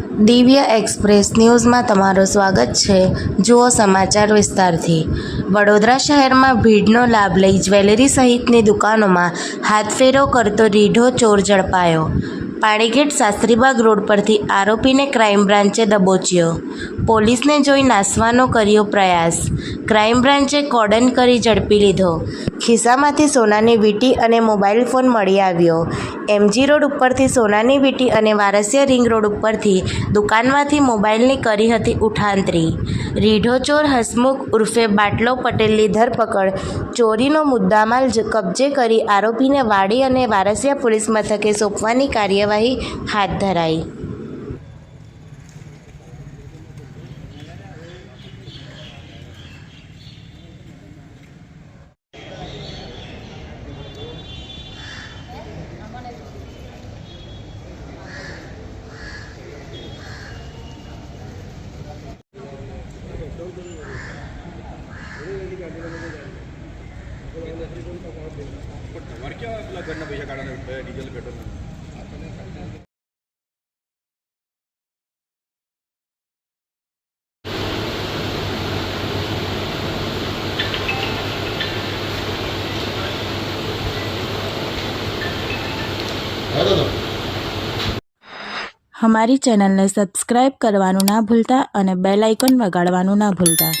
દિવ્ય એક્સપ્રેસ ન્યૂઝમાં તમારું સ્વાગત છે. જુઓ સમાચાર વિસ્તારથી. વડોદરા શહેરમાં ભીડનો લાભ લઈ જ્વેલરી સહિતની દુકાનોમાં હાથફેરો કરતો રીઢો ચોર ઝડપાયો. પાણીગેટ શાસ્ત્રીબાગ રોડ પરથી આરોપીને ક્રાઇમ બ્રાન્ચે દબોચ્યો. પોલીસને જોઈ નાસવાનો કર્યો પ્રયાસ. ક્રાઇમ બ્રાન્ચે કોર્ડન કરી ઝડપી લીધો. ખિસ્સામાંથી સોનાની વીંટી અને મોબાઈલ ફોન મળી આવ્યો. એમજી રોડ ઉપરથી સોનાની વીંટી અને વારસિયા રિંગ રોડ ઉપરથી દુકાનમાંથી મોબાઈલની કરી હતી ઉઠાંતરી. રીઢો ચોર હસમુખ ઉર્ફે બાટલો પટેલની ધરપકડ. ચોરીનો મુદ્દામાલ કબજે કરી આરોપીને વાડી અને વારસિયા પોલીસ મથકે સોંપવાની કાર્યવાહી હાથ ધરાઈ તમારે કેવા પેલા ઘરના પૈસા કાઢવાના ડીઝલ પેટ્રોલ? અમારી ચેનલને સબસ્ક્રાઈબ કરવાનું ના ભૂલતા અને બેલ આઇકન વગાડવાનું ના ભૂલતા.